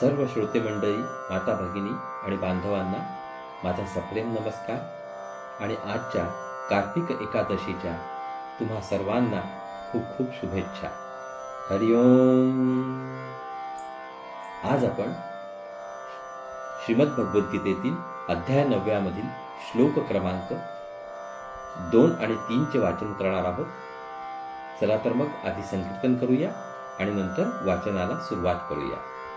सर्व श्रोते मंडळी माता भगिनी आणि बांधवांना माझा सप्रेम नमस्कार. आणि आजच्या कार्तिक एकादशीच्या तुम्हा सर्वांना खूप खूप शुभेच्छा. हरिओम आज आपण श्रीमद भगवद्गीतेतील अध्याय नवव्यामधील श्लोक क्रमांक दोन आणि तीनचे वाचन करणार आहोत. चला तर मग आधी संकीर्तन करूया आणि नंतर वाचनाला सुरुवात करूया.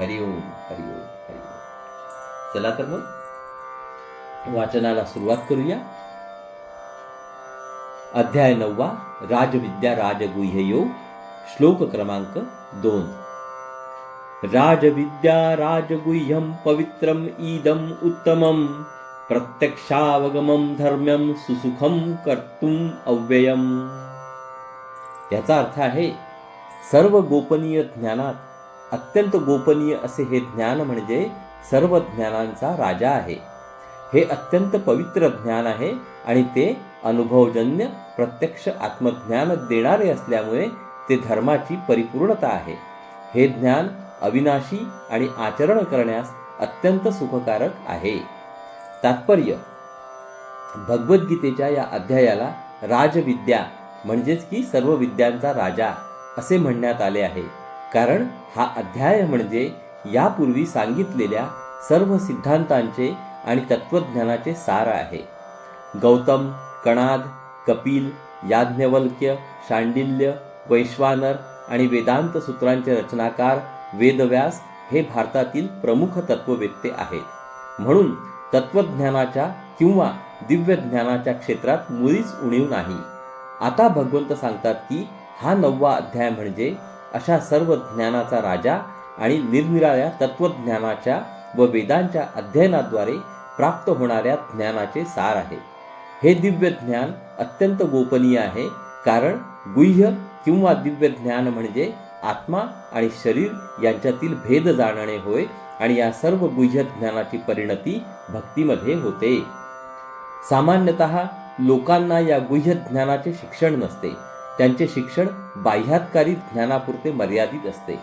हरिओम हरिओम हरिओम चला तर मग वाचनाला सुरुवात करूया. अध्याय नववा राजविद्या राजगुह्ययो श्लोक क्रमांक दोन. राजविद्या राजगुह्यम पवित्रम ईदम उत्तमम प्रत्यक्षावगमम धर्म्यम सुसुखम कर्तुम अव्ययम. याचा अर्थ आहे सर्व गोपनीय ज्ञानात अत्यंत गोपनीय असे हे ज्ञान म्हणजे सर्व ज्ञानांचा राजा आहे. हे अत्यंत पवित्र ज्ञान आहे आणि ते अनुभवजन्य प्रत्यक्ष आत्मज्ञान देणारे असल्यामुळे ते धर्माची परिपूर्णता आहे. हे ज्ञान अविनाशी आणि आचरण करण्यास अत्यंत सुखकारक आहे. तात्पर्य. भगवद्गीतेच्या या अध्यायाला राजविद्या म्हणजेच की सर्व विद्यांचा राजा असे म्हणण्यात आले आहे. कारण हा अध्याय म्हणजे यापूर्वी सांगितलेल्या सर्व सिद्धांतांचे आणि तत्वज्ञानाचे सार आहे. गौतम कणाद कपिल याज्ञवल्क्य शांडिल्य वैश्वानर आणि वेदांत सूत्रांचे रचनाकार वेदव्यास हे भारतातील प्रमुख तत्ववेत्ते आहेत. म्हणून तत्वज्ञानाच्या किंवा दिव्य ज्ञानाच्या क्षेत्रात मुळीच उणीव नाही. आता भगवंत सांगतात की हा नववा अध्याय म्हणजे अशा सर्व ज्ञानाचा राजा आणि निरनिराळ्या तत्वज्ञानाच्या व वेदांच्या अध्ययनाद्वारे प्राप्त होणाऱ्या ज्ञानाचे सार आहे. हे दिव्य ज्ञान अत्यंत गोपनीय आहे कारण गुह्य किंवा दिव्य ज्ञान म्हणजे आत्मा आणि शरीर यांच्यातील भेद जाणणे होय आणि या सर्व गुह्य ज्ञानाची परिणती भक्तीमध्ये होते. सामान्यतः लोकांना या गुह्य ज्ञानाचे शिक्षण नसते. त्यांचे शिक्षण बाह्यात्कारी ज्ञानापुरते मर्यादित असते.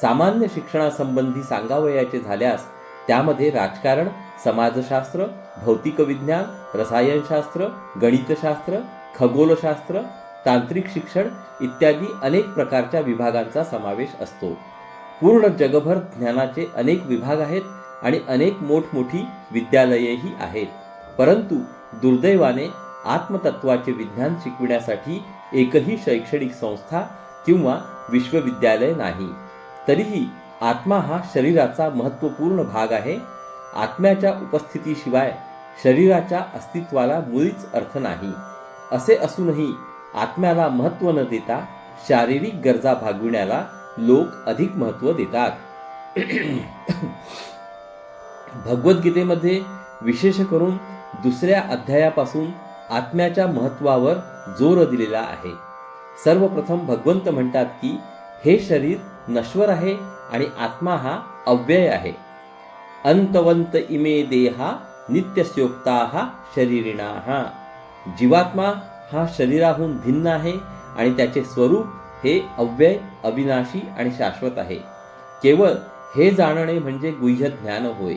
सामान्य शिक्षणासंबंधी सांगावयाचे झाल्यास त्यामध्ये राजकारण समाजशास्त्र भौतिक विज्ञान रसायनशास्त्र गणितशास्त्र खगोलशास्त्र तांत्रिक शिक्षण इत्यादी अनेक प्रकारच्या विभागांचा समावेश असतो. पूर्ण जगभर ज्ञानाचे अनेक विभाग आहेत आणि अनेक मोठमोठी विद्यालयेही आहेत. परंतु दुर्दैवाने आत्मतत्वाचे विज्ञान शिकविण्यासाठी एकही शैक्षणिक संस्था किंवा विश्वविद्यालय नाही. तरीही आत्मा हा शरीराचा महत्त्वपूर्ण भाग आहे. आत्म्याच्या उपस्थितीशिवाय शरीराच्या अस्तित्वाला मुळीच अर्थ नाही. असे असूनही आत्म्याला महत्त्व न देता शारीरिक गरजा भागविण्याला लोक अधिक महत्त्व देतात. भगवद्गीतेमध्ये विशेष करून दुसऱ्या अध्यायापासून आत्म्याच्या महत्त्वावर जोर दिलेला आहे. सर्वप्रथम भगवंत म्हणतात की हे शरीर नश्वर आहे आणि आत्मा हा अव्यय आहे. अंतवंत इमे देहा नित्यस्योक्ता शरीरिणा. हा जीवात्मा हा शरीराहून भिन्न आहे आणि त्याचे स्वरूप हे अव्यय अविनाशी आणि शाश्वत आहे. केवळ हे जाणणे म्हणजे गुह्य ज्ञान होय.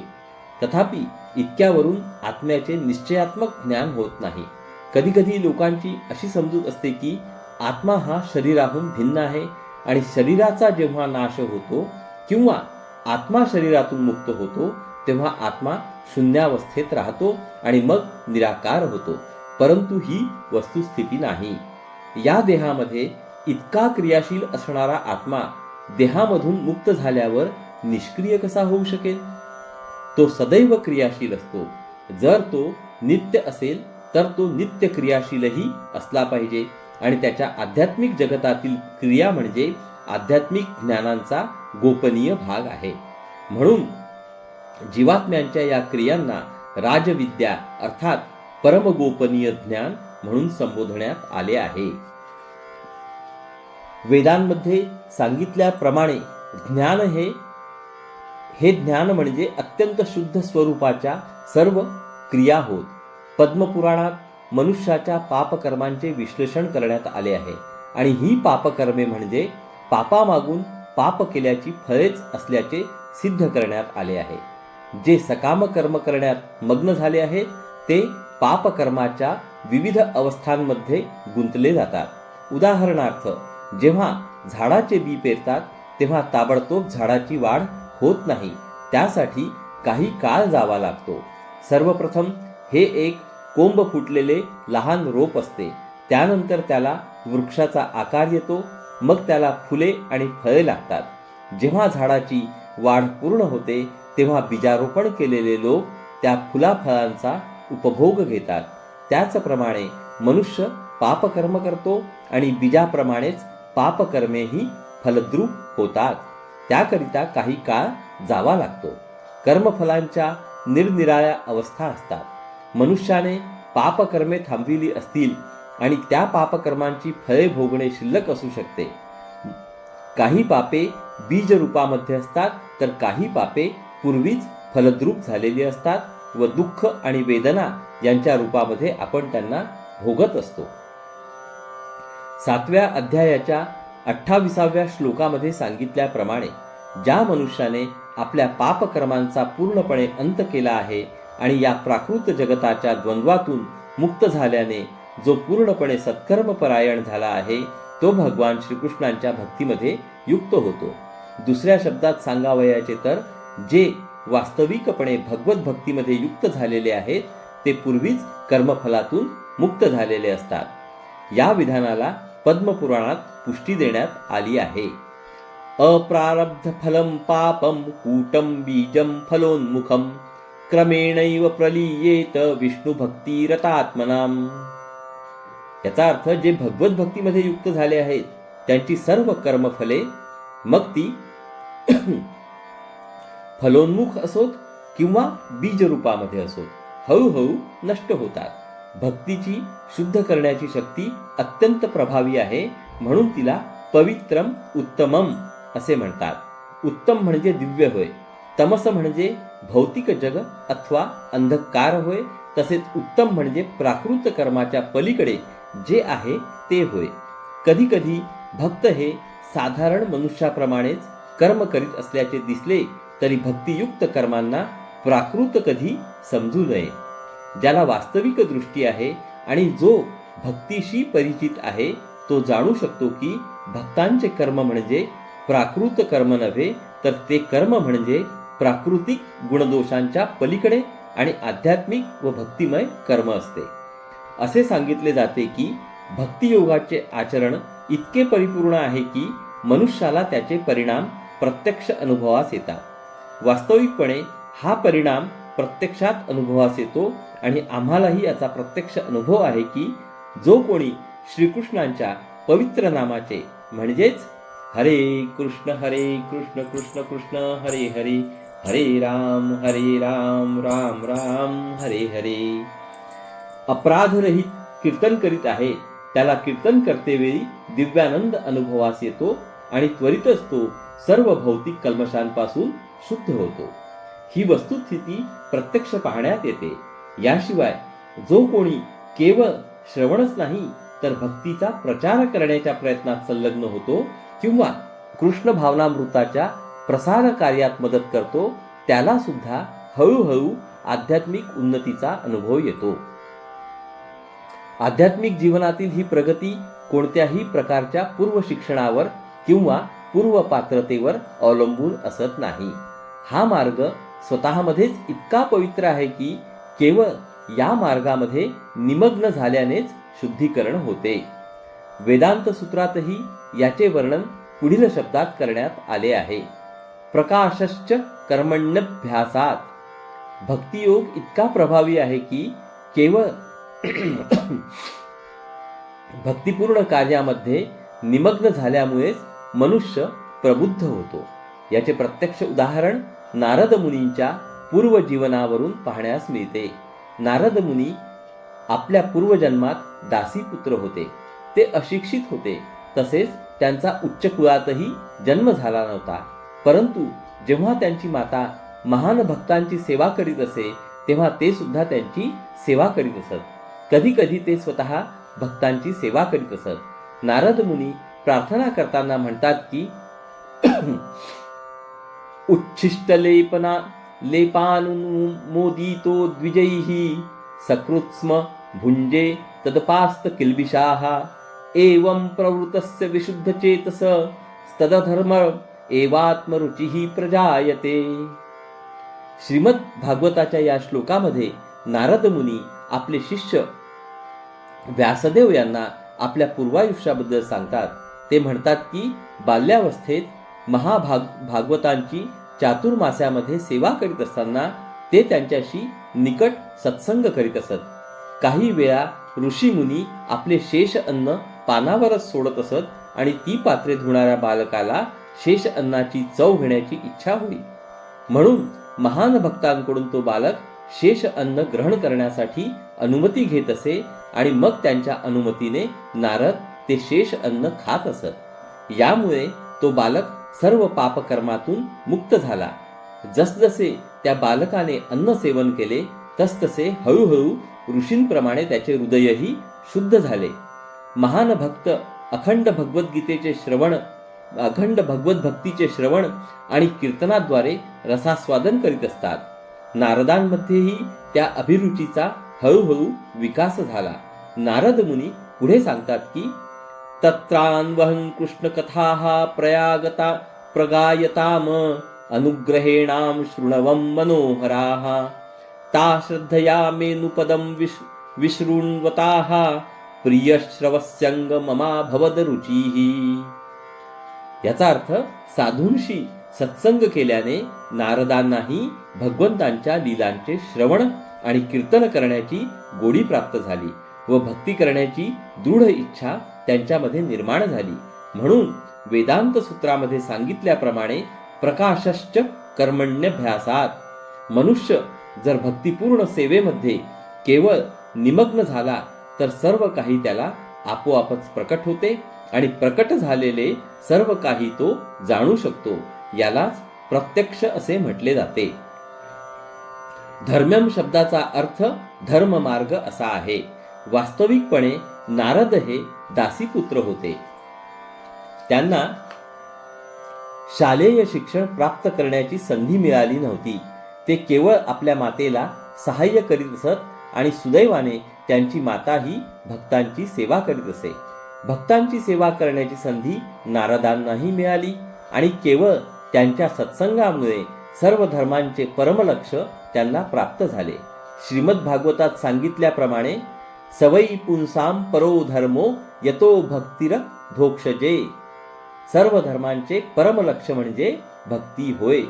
तथापि इतक्यावरून आत्म्याचे निश्चयात्मक ज्ञान होत नाही. कधीकधी लोकांची अशी समजूत असते की आत्मा हा शरीराहून भिन्न आहे आणि शरीराचा जेव्हा नाश होतो किंवा आत्मा शरीरातून मुक्त होतो तेव्हा आत्मा शून्यावस्थेत राहतो आणि मग निराकार होतो. परंतु ही वस्तुस्थिती नाही. या देहामध्ये इतका क्रियाशील असणारा आत्मा देहामधून मुक्त झाल्यावर निष्क्रिय कसा होऊ शकेल? तो सदैव क्रियाशील असतो. जर तो नित्य असेल तर तो नित्य क्रियाशीलही असला पाहिजे. आणि त्याच्या आध्यात्मिक जगतातील क्रिया म्हणजे आध्यात्मिक ज्ञानांचा गोपनीय भाग आहे. म्हणून जीवात्म्यांच्या या क्रियांना राजविद्या अर्थात परमगोपनीय ज्ञान म्हणून संबोधण्यात आले आहे. वेदांमध्ये सांगितल्याप्रमाणे ज्ञान हे हे ज्ञान म्हणजे अत्यंत शुद्ध स्वरूपाच्या सर्व क्रिया होत. पद्मपुराणात मनुष्याच्या पापकर्मांचे विश्लेषण करण्यात आले आहे. आणि ही पापकर्मे म्हणजे पापामागून पाप केल्याची फळेच असल्याचे सिद्ध करण्यात आले आहे. जे सकाम कर्म करण्यात मग्न झाले आहेत ते पापकर्माच्या विविध अवस्थांमध्ये गुंतले जातात. उदाहरणार्थ जेव्हा झाडाचे बी पेरतात तेव्हा ताबडतोब झाडाची वाढ होत नाही. त्यासाठी काही काळ जावा लागतो. सर्वप्रथम हे एक कोंब फुटलेले लहान रोप असते. त्यानंतर त्याला वृक्षाचा आकार येतो मग त्याला फुले आणि फळे लागतात. जेव्हा झाडाची वाढ पूर्ण होते तेव्हा बीजारोपण केलेले लोक त्या फुलाफळांचा उपभोग घेतात. त्याचप्रमाणे मनुष्य पापकर्म करतो आणि बीजाप्रमाणेच पापकर्मेही फलद्रूप होतात. त्याकरिता काही काळ जावा लागतो. कर्मफलांच्या निरनिराळ्या अवस्था असतात. मनुष्याने पापकर्मे थांबविली असतील आणि त्या पापकर्मांची फळे भोगणे शिल्लक असू शकते. काही पापे बीज रूपामध्ये असतात तर काही पापे पूर्वीच फलद्रूप झालेली असतात व दुःख आणि वेदना यांच्या रूपामध्ये आपण त्यांना भोगत असतो. सातव्या अध्यायाच्या अठ्ठावीसाव्या श्लोकामध्ये सांगितल्याप्रमाणे ज्या मनुष्याने आपल्या पापकर्मांचा पूर्णपणे अंत केला आहे आणि या प्राकृत जगताच्या द्वंद्वातून मुक्त झाल्याने जो पूर्णपणे सत्कर्मपरायण झाला आहे तो भगवान श्रीकृष्णांच्या भक्तीमध्ये युक्त होतो. दुसऱ्या शब्दात सांगावयाचे तर जे वास्तविकपणे भगवत भक्तीमध्ये युक्त झालेले आहेत ते पूर्वीच कर्मफलातून मुक्त झालेले असतात. या विधानाला पद्मपुराणात पुष्टी देण्यात आली आहे. अप्रारब्ध फलम पापम कूटम बीजम फलोन्मुखम क्रमेणैव प्रलीयेत विष्णू भक्ती याचा अर्थ जे भगवत भक्तीमध्ये युक्त झाले आहेत त्यांची सर्व कर्मफले मग ती फलोन्मुख असोत किंवा बीजरूपामध्ये असोत हळूहळू नष्ट होतात. भक्तीची शुद्ध करण्याची शक्ती अत्यंत प्रभावी आहे म्हणून तिला पवित्रम उत्तमम असे म्हणतात. उत्तम म्हणजे दिव्य होय तमस म्हणजे भौतिक जग अथवा अंधकार होय तसेच उत्तम म्हणजे प्राकृत कर्माच्या पलीकडे जे आहे ते होय. कधी कधी भक्त हे साधारण मनुष्याप्रमाणेच कर्म करीत असल्याचे दिसले तरी भक्तियुक्त कर्मांना प्राकृत कधी समजू नये. ज्याला वास्तविक दृष्टी आहे आणि जो भक्तीशी परिचित आहे तो जाणू शकतो की भक्तांचे कर्म म्हणजे प्राकृत कर्म नव्हे तर ते कर्म म्हणजे प्राकृतिक गुणदोषांच्या पलीकडे आणि आध्यात्मिक व भक्तिमय कर्म असते. असे सांगितले जाते की भक्तियोगाचे आचरण इतके परिपूर्ण आहे की मनुष्याला त्याचे परिणाम प्रत्यक्ष अनुभवास येतात. वास्तविकपणे हा परिणाम प्रत्यक्षात अनुभवास येतो आणि आम्हालाही याचा प्रत्यक्ष अनुभव आहे की जो कोणी श्रीकृष्णांच्या पवित्र नामाचे म्हणजेच हरे कृष्ण हरे कृष्ण कृष्ण कृष्ण हरे हरे हरे राम हरे राम राम राम हरे हरे. अपराधरहित कीर्तन करीत आहे. त्याला कीर्तन करतेवेळी दिव्यानंद अनुभवास येतो आणि त्वरितच तो सर्व भौतिक कल्मशांपासून शुद्ध होतो. ही वस्तुस्थिती प्रत्यक्ष पाहण्यात येते. याशिवाय जो कोणी केवळ श्रवणच नाही तर भक्तीचा प्रचार करण्याच्या प्रयत्नात संलग्न होतो किंवा कृष्ण भावनामृताच्या प्रसार कार्यात मदत करतो त्याला सुद्धा हळूहळू आध्यात्मिक उन्नतीचा अनुभव येतो. आध्यात्मिक जीवनातील ही प्रगती कोणत्याही प्रकारच्या पूर्व शिक्षणावर किंवा पूर्व पात्रतेवर अवलंबून असत नाही. हा मार्ग स्वतःमध्येच इतका पवित्र आहे की केवळ या मार्गामध्ये निमग्न झाल्यानेच शुद्धीकरण होते. वेदांत सूत्रातही याचे वर्णन पुढील शब्दात करण्यात आले आहे. प्रकाशश्च कर्मण्यभ्यासात. भक्तियोग इतका प्रभावी आहे की केवळ भक्तिपूर्ण कार्यामध्ये निमग्न झाल्यामुळेच मनुष्य प्रबुद्ध होतो. याचे प्रत्यक्ष उदाहरण नारद मुनींच्या पूर्वजीवनावरून पाहण्यास मिळते. नारद मुनी आपल्या पूर्वजन्मात दासीपुत्र होते. ते अशिक्षित होते. तसेच त्यांचा उच्च कुळातही जन्म झाला नव्हता. परंतु जेव्हा त्यांची माता महान भक्तांची सेवा करीत असे तेव्हा ते सुद्धा त्यांची सेवा करीत असत. कधी कधी ते स्वतः भक्तांची सेवा करीत असत. नारद मुनी प्रार्थना करताना म्हणतात की उच्छिष्ट लेपना लेपानुमोदितो द्विजैः सकृत्स्म भुञ्जे तदपास्त किल्बिषाः एवं प्रवृतस्य विशुद्धचेतस तदधर्म एवात्मरुचिः प्रजायते. श्रीमद भागवताच्या या श्लोकामध्ये नारद मुनी आपले शिष्य व्यासदेव यांना आपल्या पूर्वायुष्याबद्दल सांगतात. ते म्हणतात की बाल्यावस्थेत महाभाग भागवतांची चातुर्मास्यामध्ये सेवा करीत असताना ते त्यांच्याशी निकट सत्संग करीत असत. काही वेळा ऋषीमुनी आपले शेष अन्न पानावरच सोडत असत आणि ती पात्रे धुणाऱ्या बालकाला शेष अन्नाची चव घेण्याची इच्छा होई म्हणून महान भक्तांकडून तो बालक शेष अन्न ग्रहण करण्यासाठी अनुमती घेत असे आणि मग त्यांच्या अनुमतीने नारद ते शेष अन्न खात असत. यामुळे तो बालक सर्व पापकर्मातून मुक्त झाला. जसजसे त्या बालकाने अन्न सेवन केले तसतसे हळूहळू ऋषींप्रमाणे त्याचे हृदयही शुद्ध झाले. महान भक्त अखंड भगवद्गीतेचे श्रवण अखंड भगवत भक्तीचे श्रवण आणि कीर्तनाद्वारे रसास्वादन करीत असतात. नारदांमध्येही त्या अभिरुचीचा हळूहळू विकास झाला. नारद मुनी पुढे सांगतात की तत्रान्वहन् कृष्णकथाः प्रयागता प्रगायताम अनुग्रहेणां शृणवं मनोहराः. ता श्रद्धया मेनुपदं विश विशृण्वताः प्रियश्रवस्यंग ममा भवद रुचिः. याचा अर्थ साधूंशी सत्संग केल्याने नारदांनाही भगवंतांच्या लीलांचे श्रवण आणि कीर्तन करण्याची गोडी प्राप्त झाली व भक्ती करण्याची दृढ इच्छा त्यांच्यामध्ये निर्माण झाली. म्हणून वेदांत सूत्रामध्ये सांगितल्याप्रमाणे प्रकाशश्च कर्मण्यभ्यासात. मनुष्य जर भक्तिपूर्ण सेवेमध्ये केवळ निमग्न झाला तर सर्व काही त्याला आपोआपच प्रकट होते आणि प्रकट झालेले सर्व काही तो जाणू शकतो. यालाच प्रत्यक्ष असे म्हटले जाते. धर्म्यम शब्दाचा अर्थ धर्म मार्ग असा आहे. वास्तविकपणे नारद हे दासीपुत्र होते. त्यांना शालेय शिक्षण प्राप्त करण्याची संधी मिळाली नव्हती. ते केवळ आपल्या मातेला सहाय्य करीत असत आणि सुदैवाने त्यांची माता ही भक्तांची सेवा करीत असे. भक्तांची सेवा करण्याची संधी नारदांनाही मिळाली आणि केवळ त्यांच्या सत्संगामुळे सर्व धर्मांचे परमलक्ष त्यांना प्राप्त झाले. श्रीमद भागवतात सांगितल्याप्रमाणे सवई पुंसाम परो धर्मो यतो भक्तिर धोक्षजे. सर्व धर्मांचे परमलक्ष म्हणजे भक्ती होय.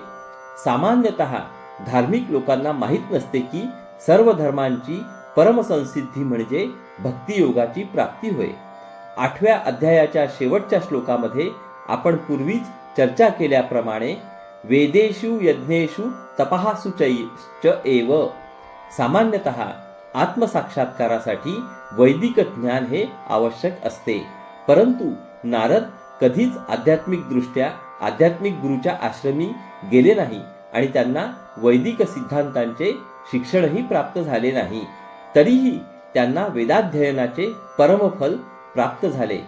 सामान्यतः धार्मिक लोकांना माहीत नसते की सर्व धर्मांची परमसंसिद्धी म्हणजे भक्तियोगाची प्राप्ती होय. आठव्या अध्यायाच्या शेवटच्या श्लोकामध्ये आपण पूर्वीच चर्चा केल्याप्रमाणे वेदेषु यज्ञेषु तपहासु च एव. सामान्यतः आत्मसाक्षात्कारासाठी वैदिक ज्ञान हे आवश्यक असते. परंतु नारद कधीच आध्यात्मिकदृष्ट्या आध्यात्मिक गुरुच्या आश्रमी गेले नाही आणि त्यांना वैदिक सिद्धांतांचे शिक्षणही प्राप्त झाले नाही. तरीही त्यांना वेदाध्ययनाचे परमफल प्राप्त झाले.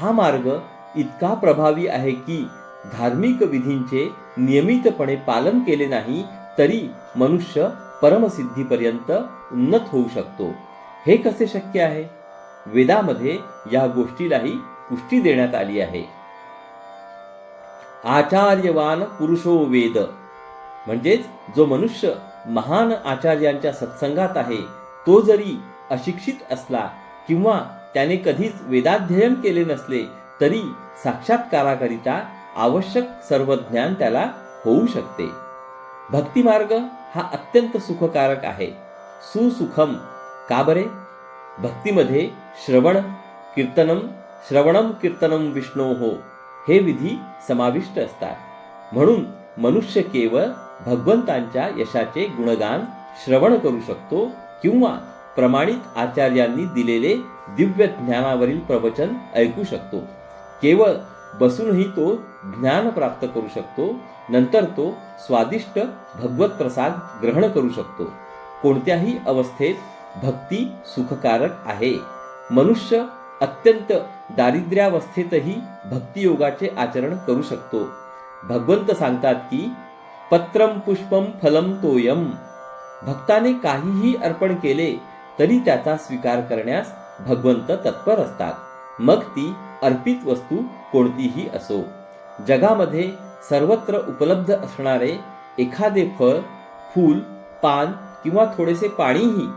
हा मार्ग इतका प्रभावी आहे की धार्मिक विधींचे नियमितपणे पालन केले नाही तरी मनुष्य परमसिद्धीपर्यंत उन्नत होऊ शकतो. हे कसे शक्य आहे? वेदामध्ये या गोष्टीलाही पुष्टी देण्यात आली आहे. आचार्यवान पुरुषो वेद. म्हणजेच जो मनुष्य महान आचार्यांच्या सत्संगात आहे तो जरी अशिक्षित असला किंवा त्याने कधीच वेदाध्ययन केले नसले तरी साक्षात्काराकरिता आवश्यक सर्व ज्ञान त्याला होऊ शकते. भक्तिमार्ग हा अत्यंत सुखकारक आहे. सुसुखम. का बरे? भक्तीमध्ये श्रवण कीर्तनम श्रवणम कीर्तनम विष्णो हो हे विधी समाविष्ट असतात. म्हणून मनुष्य केवळ भगवंतांच्या यशाचे गुणगान श्रवण करू शकतो किंवा प्रमाणित आचार्यांनी दिलेले दिव्य ज्ञानावरील प्रवचन ऐकू शकतो. केवळ बसूनही तो ज्ञान प्राप्त करू शकतो नंतर तो स्वादिष्ट भगवत प्रसाद ग्रहण करू शकतो. कोणत्याही अवस्थेत भक्ती सुखकारक आहे. मनुष्य अत्यंत दारिद्र्यावस्थेतही भक्तियोगाचे आचरण करू शकतो. भगवंत सांगतात की पत्रम पुष्पम फलम तोयम भक्ताने काहीही अर्पण केले तरी त्याचा स्वीकार करण्यास भगवंत तत्पर असतात. मग ती अर्पित वस्तू कोणतीही असो. जगामध्ये सर्वत्र उपलब्ध असणारे एखादे फळ फूल पान किंवा थोडेसे पाणीही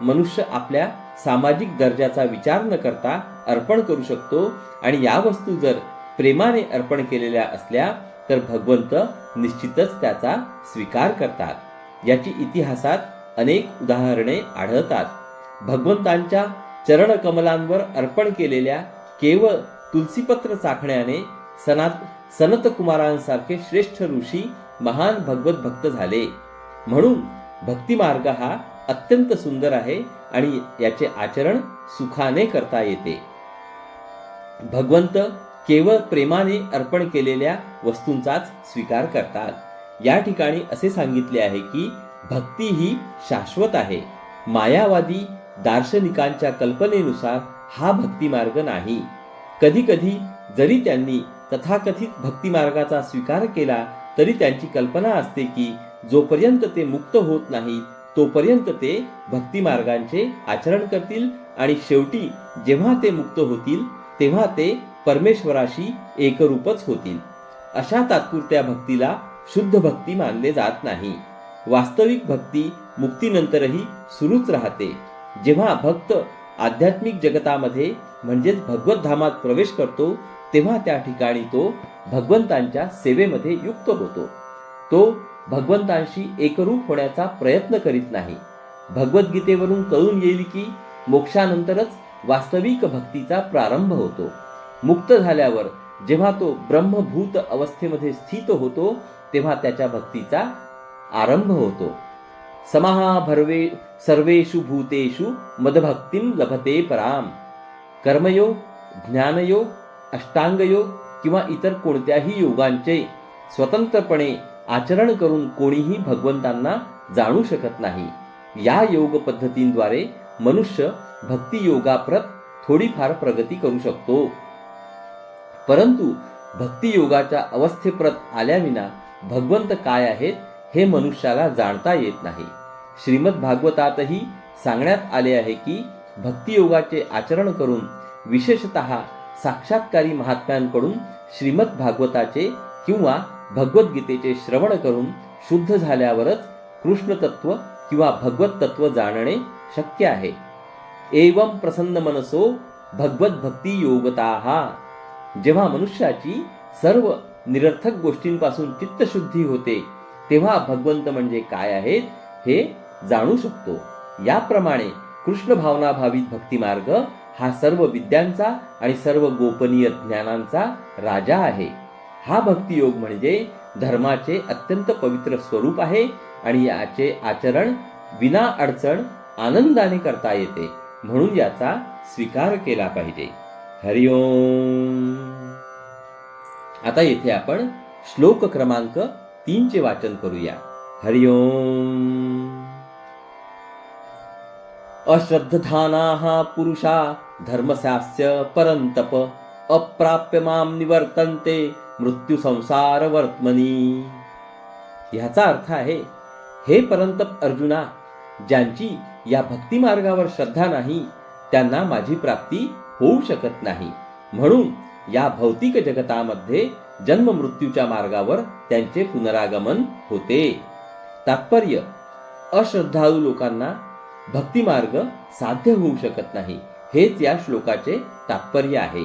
मनुष्य आपल्या सामाजिक दर्जाचा विचार न करता अर्पण करू शकतो आणि या वस्तू जर प्रेमाने अर्पण केलेल्या असल्या तर भगवंत निश्चितच त्याचा स्वीकार करतात. याची इतिहासात अनेक उदाहरणे आढळतात. भगवंतांच्या चरणकमलांवर अर्पण केलेल्या केवळ तुलसीपत्र चाखण्याने सनात सनत कुमारांसारखे श्रेष्ठ ऋषी महान भगवत भक्त झाले. म्हणून भक्तिमार्ग हा अत्यंत सुंदर आहे आणि याचे आचरण सुखाने करता येते. भगवंत केवळ प्रेमाने अर्पण केलेल्या वस्तूंचाच स्वीकार करतात. या ठिकाणी असे सांगितले आहे की भक्ती ही शाश्वत आहे. मायावादी दार्शनिकांच्या कल्पनेनुसार हा भक्तिमार्ग नाही. कधी कधी जरी त्यांनी तथाकथित भक्तिमार्गाचा स्वीकार केला तरी त्यांची कल्पना असते की जोपर्यंत ते मुक्त होत नाही तोपर्यंत ते भक्तिमार्गांचे आचरण करतील आणि शेवटी जेव्हा ते मुक्त होतील तेव्हा ते परमेश्वराशी एकरूपच होतील. अशा तात्पुरत्या भक्तीला शुद्ध भक्ती मानले जात नाही. वास्तविक भक्ती मुक्तीनंतरही सुरूच राहते. जेव्हा भक्त आध्यात्मिक जगतामध्ये म्हणजेच भगवत धामात प्रवेश करतो तेव्हा त्या ठिकाणी तो भगवंतांच्या सेवेमध्ये युक्त होतो. तो भगवंतांशी एकरूप होण्याचा प्रयत्न करीत नाही. भगवद्गीतेवरून कळून येईल की मोक्षानंतरच वास्तविक भक्तीचा प्रारंभ होतो. मुक्त झाल्यावर जेव्हा तो ब्रह्मभूत अवस्थेमध्ये स्थित होतो तेव्हा त्याच्या भक्तीचा आरंभ होतो. समाहा सर्वेषु भूतेषु मदभक्तिं लभते पराम। कर्मयोग ज्ञानयोग अष्टांगयोग किंवा इतर कोणत्याही योगांचे स्वतंत्रपणे आचरण करून कोणीही भगवंतांना जाणू शकत नाही। या योग पद्धतींद्वारे मनुष्य भक्ती योगाप्रत थोडीफार प्रगती करू शकतो। परंतु भक्ती योगाच्या अवस्थेप्रत आल्याविना भगवंत काय आहेत? हे मनुष्याला जाणता येत नाही. श्रीमद भागवतातही सांगण्यात आले आहे की भक्तियोगाचे आचरण करून विशेषत साक्षात्कारी महात्म्यांकडून श्रीमद भागवताचे किंवा भगवद्गीतेचे श्रवण करून शुद्ध झाल्यावरच कृष्णतत्व किंवा भगवत तत्व जाणणे शक्य आहे. एवं प्रसन्न मनसो भगवत भक्ती योगता. जेव्हा मनुष्याची सर्व निरर्थक गोष्टींपासून चित्तशुद्धी होते तेव्हा भगवंत म्हणजे काय आहेत हे जाणू शकतो. याप्रमाणे कृष्ण भावना भावित भक्तिमार्ग हा सर्व विद्यांचा आणि सर्व गोपनीय ज्ञानांचा राजा आहे. हा भक्तियोग म्हणजे धर्माचे अत्यंत पवित्र स्वरूप आहे आणि याचे आचरण विना अडचण आनंदाने करता येते म्हणून याचा स्वीकार केला पाहिजे. हरिओम आता येथे आपण श्लोक क्रमांक तीनचे वाचन करूया. हरिओम. अश्रद्धधानाः पुरुषा धर्मशास्य परंतप अप्राप्य माम निवर्तन्ते मृत्यू संसार वर्तमनी. ह्याचा अर्थ आहे हे परंतप अर्जुना ज्यांची या भक्ती मार्गावर श्रद्धा नाही त्यांना माझी प्राप्ती होऊ शकत नाही. म्हणून या भौतिक जगतामध्ये जन्म मृत्यूच्या मार्गावर त्यांचे पुनरागमन होते. तात्पर्य अश्रद्धाळू लोकांना भक्तिमार्ग साध्य होऊ शकत नाही हेच या श्लोकाचे तात्पर्य आहे.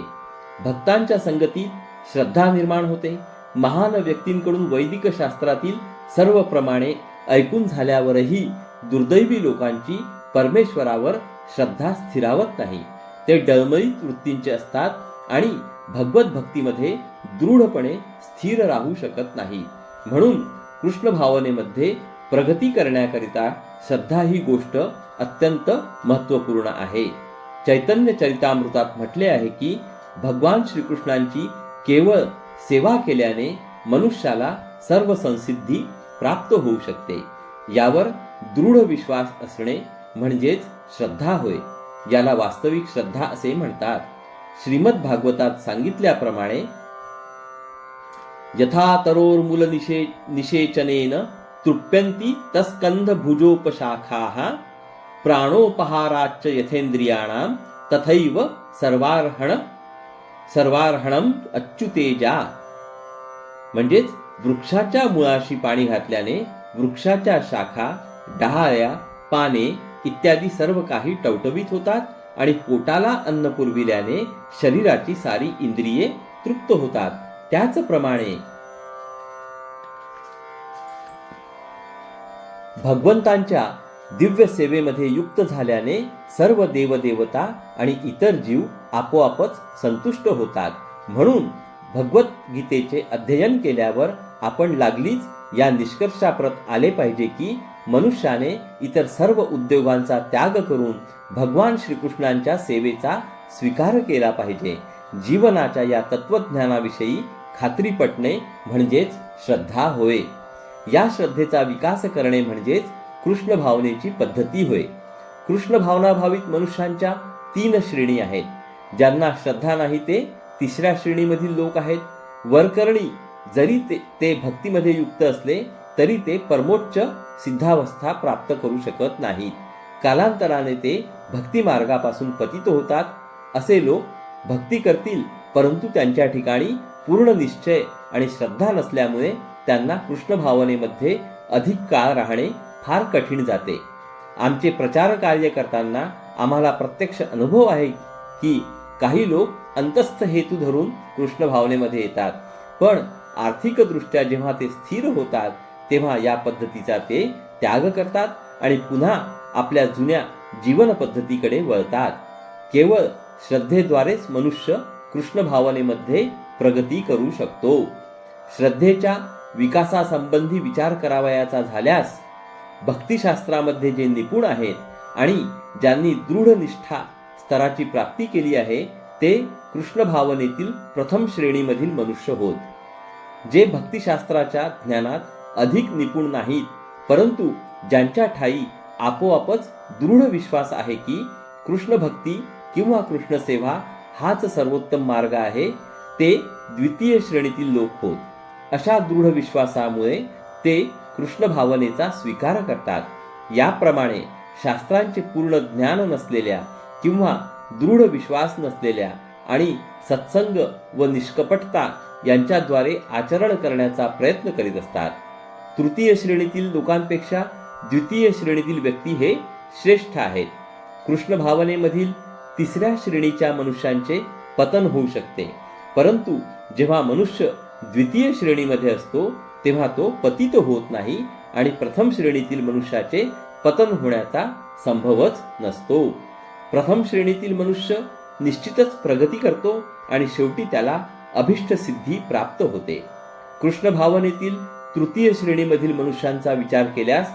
भक्तांच्या संगतीत श्रद्धा निर्माण होते. महान व्यक्तींकडून वैदिक शास्त्रातील सर्व प्रमाणे ऐकून झाल्यावरही दुर्दैवी लोकांची परमेश्वरावर श्रद्धा स्थिरावत नाही. ते डळमळीत वृत्तींचे असतात आणि भगवत भक्तीमध्ये दृढपणे स्थिर राहू शकत नाही. म्हणून कृष्ण भावनेमध्ये प्रगती करण्याकरिता श्रद्धा ही गोष्ट अत्यंत महत्त्वपूर्ण आहे. चैतन्य चरितामृतात म्हटले आहे की भगवान श्रीकृष्णांची केवळ सेवा केल्याने मनुष्याला सर्व संसिद्धी प्राप्त होऊ शकते. यावर दृढ विश्वास असणे म्हणजेच श्रद्धा होय. याला वास्तविक श्रद्धा असे म्हणतात. श्रीमद भागवतात सांगितल्याप्रमाणे यथा तरोर्मूल निशे निषेचनेन तृप्यंती तस्कंध भुजोपशाखाः प्राणोपहाराच्च यथेंद्रियाणां तथैव सर्वार्हण सर्वार्हणम अच्युतेजा। म्हणजेच वृक्षाच्या मुळाशी पाणी घातल्याने वृक्षाच्या शाखा डहाळ्या पाने इत्यादी सर्व काही टवटवीत होतात. आणि पोटाला अन्न पुरविल्याने शरीराची सारी इंद्रिये तृप्त होतात. त्याचप्रमाणे भगवंतांच्या दिव्य सेवेमध्ये युक्त झाल्याने सर्व देवदेवता आणि इतर जीव आपोआपच संतुष्ट होतात. म्हणून भगवद्गीतेचे अध्ययन केल्यावर आपण लागलीच या निष्कर्षाप्रत आले पाहिजे की मनुष्याने इतर सर्व उद्योगांचा त्याग करून भगवान श्रीकृष्णांच्या सेवेचा स्वीकार केला पाहिजे. जीवनाच्या या तत्वज्ञानाविषयी खात्री पटणे म्हणजेच श्रद्धा होय. या श्रद्धेचा विकास करणे म्हणजेच कृष्ण भावनेची पद्धती होय. कृष्ण भावनाभावित मनुष्यांच्या तीन श्रेणी आहेत. ज्यांना श्रद्धा नाही ते तिसऱ्या श्रेणीमधील लोक आहेत. वरकरणी जरी ते ते भक्तीमध्ये युक्त असले तरी ते परमोच्च सिद्धावस्था प्राप्त करू शकत नाहीत. कालांतराने ते भक्ती मार्गापासून पतित होतात असे लोक भक्ती करतील परंतु त्यांच्या ठिकाणी पूर्ण निश्चय आणि श्रद्धा नसल्यामुळे त्यांना कृष्ण भावनेमध्ये अधिक काळ राहणे फार कठीण जाते. आमचे प्रचार कार्य करताना आम्हाला प्रत्यक्ष अनुभव आहे की काही लोक अंतस्थ हेतू धरून कृष्ण भावनेमध्ये येतात. पण आर्थिकदृष्ट्या जेव्हा ते स्थिर होतात तेव्हा या पद्धतीचा ते त्याग करतात आणि पुन्हा आपल्या जुन्या जीवन पद्धतीकडे वळतात. केवळ श्रद्धेद्वारेच मनुष्य कृष्ण भावनेमध्ये प्रगती करू शकतो. श्रद्धेच्या विकासासंबंधी विचार करावयाचा झाल्यास भक्तिशास्त्रामध्ये जे निपुण आहेत आणि ज्यांनी दृढ निष्ठा स्तराची प्राप्ती केली आहे ते कृष्ण भावनेतील प्रथम श्रेणीमधील मनुष्य होत. जे भक्तिशास्त्राच्या ज्ञानात अधिक निपुण नाहीत. परंतु ज्यांच्या ठाई आपोआपच दृढ विश्वास आहे की कृष्ण भक्ती किंवा कृष्ण सेवा हाच सर्वोत्तम मार्ग आहे ते द्वितीय श्रेणीतील लोक होत. अशा दृढ विश्वासामुळे ते कृष्ण भावनेचा स्वीकार करतात. याप्रमाणे शास्त्रांचे पूर्ण ज्ञान नसलेल्या किंवा दृढ विश्वास नसलेल्या आणि सत्संग व निष्कपटता यांच्याद्वारे आचरण करण्याचा प्रयत्न करीत असतात. तृतीय श्रेणीतील लोकांपेक्षा द्वितीय श्रेणीतील व्यक्ती हे श्रेष्ठ आहेत. कृष्ण भावनेमधील तिसऱ्या श्रेणीच्या मनुष्यांचे पतन होऊ शकते. परंतु जेव्हा मनुष्य द्वितीय श्रेणीमध्ये असतो तेव्हा तो पतित होत नाही आणि प्रथम श्रेणीतील मनुष्याचे पतन होण्याचा संभवच नसतो. प्रथम श्रेणीतील मनुष्य निश्चितच प्रगती करतो आणि शेवटी त्याला अभिष्ट सिद्धी प्राप्त होते. कृष्ण भावनेतील तृतीय श्रेणीमधील मनुष्यांचा विचार केल्यास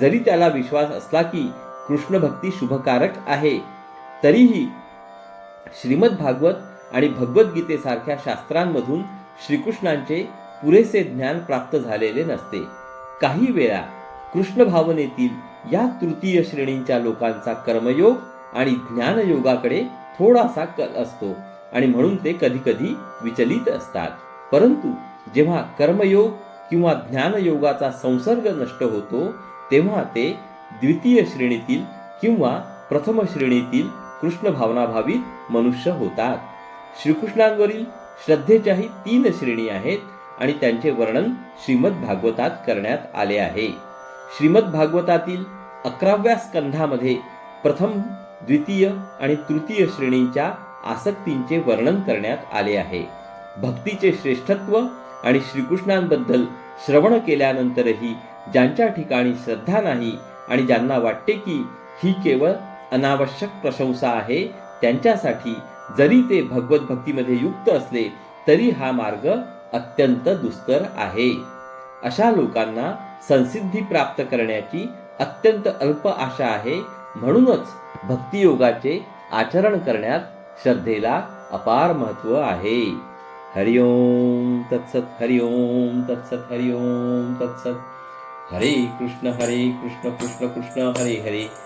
जरी त्याला विश्वास असला की कृष्ण भक्ती शुभकारक आहे तरीही श्रीमद भागवत आणि भगवद्गीतेसारख्या शास्त्रांमधून श्रीकृष्णांचे पुरेसे ज्ञान प्राप्त झालेले नसते. काही वेळा कृष्ण भावनेतील या तृतीय श्रेणींच्या लोकांचा कर्मयोग आणि ज्ञानयोगाकडे थोडासा कल असतो आणि म्हणून ते कधीकधी विचलित असतात. परंतु जेव्हा कर्मयोग किंवा ज्ञानयोगाचा संसर्ग नष्ट होतो तेव्हा ते द्वितीय श्रेणीतील किंवा प्रथम श्रेणीतील कृष्ण भावनाभावी मनुष्य होतात. श्रीकृष्णांवरील श्रद्धेच्याही तीन श्रेणी आहेत आणि त्यांचे वर्णन श्रीमद भागवतात करण्यात आले आहे. श्रीमद भागवतातील अकराव्या स्कंधामध्ये प्रथम द्वितीय आणि तृतीय श्रेणींच्या आसक्तींचे वर्णन करण्यात आले आहे. भक्तीचे श्रेष्ठत्व आणि श्रीकृष्णांबद्दल श्रवण केल्यानंतरही ज्यांच्या ठिकाणी श्रद्धा नाही आणि ज्यांना वाटते की ही केवळ अनावश्यक प्रशंसा आहे त्यांच्यासाठी जरी ते भगवत भक्तीमध्ये युक्त असले तरी हा मार्ग अत्यंत दुस्तर आहे. अशा लोकांना संसिद्धी प्राप्त करण्याची अत्यंत अल्प आशा आहे म्हणूनच भक्तियोगाचे आचरण करण्यात श्रद्धेला अपार महत्त्व आहे. हरिओम तत्सत हरिओम तत्सत हरिओम तत्सत। हरे कृष्ण हरे कृष्ण कृष्ण कृष्ण हरे हरे।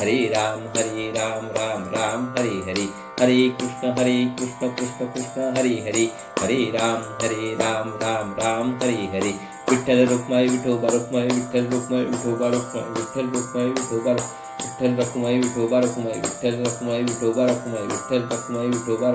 हरे राम हरे राम राम राम हरे हरे. हरे कृष्ण हरे कृष्ण कृष्ण कृष्ण हरे हरे. हरे राम हरे राम राम राम हरे हरे. विठ्ठल रुक्माई विठोबा रुक्माई विठ्ठल रुक्माई विठोबा रुक्माई विठ्ठल रुक्माई विठोबा विठ्ठल रखुमाई विठोबा रुक्माई विठ्ठल रखुमाई विठोबा रुक्माई विठ्ठल रखुमाई विठोबा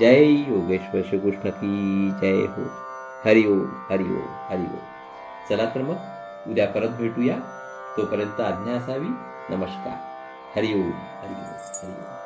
जय योगेश्वर श्रीकृष्ण की जय हो. हरिओम हरिओम हरिओम चला तर मग उद्या परत भेटूया. तोपर्यंत आज्ञा असावी. नमस्कार. हरिओम हरिओम हरिओम